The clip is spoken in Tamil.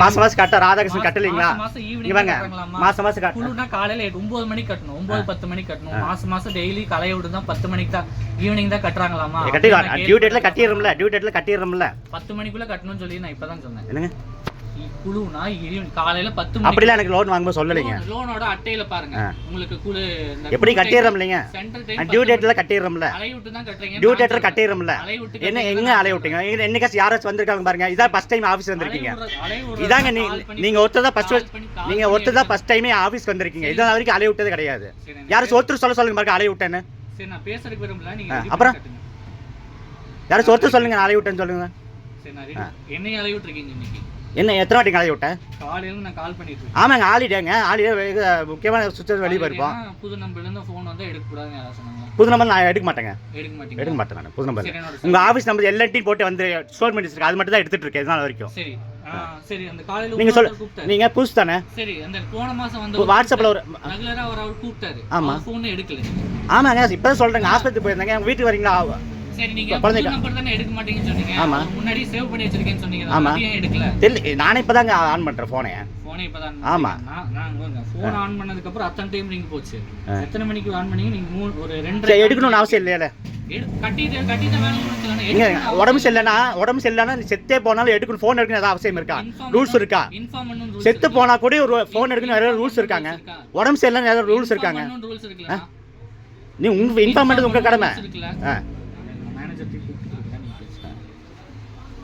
மாசம் மாசம் கட்ட ராதாகிருஷ்ணன் கட்டலீங்களா? மாசம் evening இவங்க? மாசம் மாசம் கட்ட. குழுனா காலையில ஒன்பது மணிக்கு கட்டணும். ஒன்பது பத்து மணிக்கு கட்டணும். மாசம் மாசம் டெய்லி கலைய விட்டு தான் பத்து மணிக்கு தான் ஈவினிங் தான் கட்டுறாங்களாமா? கட்டி அப்படின்னு நான் டியூ டேட்ல. கட்டிடுறோம்ல. டியூ டேட்ல கட்டிடுறோம்ல. பத்து மணிக்குள்ள கட்டணும்னு சொல்லி நான் இப்பதான் சொன்னேன். என்னங்க? குழுனா evening காலையில பத்து மணிக்கு அப்படிலாம் எனக்கு லோன் வாங்கும்போது சொல்லலைங்க. லோன்- லோனோட அட்டையில பாருங்க. உங்களுக்கு குழு எப்படி கட்டிடுறோம் இல்லைங்க? டியூ டேட்ல கட்டிடுறோம்ல. அலைய விட்டு தான் கட்டுறீங்க. டியூ டேட்ல கட்டிடுறோம்ல. என்ன. எங்க அலைய விட்டீங்க? எங்க என்னைக்காச்சும் யாராச்சும் வந்திருக்காங்க பாருங்க. இதான் ஃபர்ஸ்ட் டைம் ஆபீஸ் வந்திருக்கீங்க. இதாங்க நீங்க ஒருத்தர் தான் ஃபர்ஸ்ட் நீங்க ஒருத்தர் தான் ஃபர்ஸ்ட் டைமே ஆபீஸ் வந்திருக்கீங்க. இதான் வரைக்கும் அலைய விட்டது கிடையாது. யாரும் ஒருத்தர் சொல்ல சொல்லுங்க பாருங்க அலைய விட்டேன்னு. சரி நான் பேசுறதுக்கு விரும்பல. நீங்க அப்புறம்? யாரும் ஒருத்தர் சொல்லுங்க நான் அலைய விட்டேன்னு சொல்லுங்க. சரி நான் என்னைய அலைய விட்டுருக்கீங்க இன்னைக்கு? என்ன எத்தனை வாட்டிங்க அலைய விட்டேன் காலையில நான் கால் பண்ணிட்டு இருக்கேன். ஆமாங்க ஆலிடேங்க ஆலிடே முக்கியமான சுவிட்சஸ் வெளியே போயிருப்போம். புது நம்பர்ல இருந்து ஃபோன் வந்து எடுக்க கூடாதுன்னு யாராவது சொன்னாங்க. புது நம்பர் நான் எடுக்க மாட்டேங்க. எடுக்க மாட்டீங்க எடுக்க மாட்டேன் நான் புது நம்பர் உங்க ஆபீஸ் நம்பர் எல்லாத்தையும் போட்டு வந்து ஸ்டோர் பண்ணி வச்சிருக்கேன் அது மட்டும் தான் எடுத்துட்டு இருக்கேன் இதனால வரைக்கும். சரி. சரி அந்த காலையில நீங்க சொல்ல. நீங்க புதுசு தானே? சரி அந்த போன மாசம் வந்து வாட்ஸ்அப்ல ஒரு ரெகுலரா ஒரு அவர் கூப்பிட்டாரு. ஆமா. ஃபோன் எடுக்கல. ஆமாங்க இப்பதான் சொல்றேங்க. ஆஸ்பத்திரி போயிருந்தேங்க. எங்க வீட்டுக்கு வரீங்களா? குழந்தைங்க- ஆமா. அது முன்னாடி சேவ் பண்ணி வச்சிருக்கேன்னு சொன்னீங்க. ஆமா. அது ஏன் எடுக்கல? தெரியல. நானே இப்பதாங்க ஆன் பண்றேன் போனே போனே இப்பதான் ஆமா. நான் நான் ஃபோன் ஆன் பண்ணதுக்கு அப்புறம் அத்தனை டைம் ரிங் போச்சு. எத்தனை மணிக்கு ஆன் பண்ணீங்க? நீங்க மூணு ஒரு ரெண்டு சரி எடுக்கணும்னு அவசியம் இல்லையால கட்டிட்டு கட்டிட்டு வேலை முடிச்சதானே நீங்க உடம்பு சரியில்லைனா உடம்பு சரியில்லைனா செத்தே போனாலும் எடுக்கணும். ஃபோன் எடுக்கணும் ஏதாவது அவசியம் இருக்கா? ரூல்ஸ் இருக்கா? செத்து. போனா கூட ஒரு ஃபோன் எடுக்கணும் நிறைய ரூல்ஸ் இருக்காங்க? இருக்கா? உடம்பு சரியில்லைன்னு ஏதாவது ரூல்ஸ் இருக்காங்க? நீ உங்க இன்ஃபார்ம் பண்ணுறது உங்க கடமை? ஆ. যতটুকু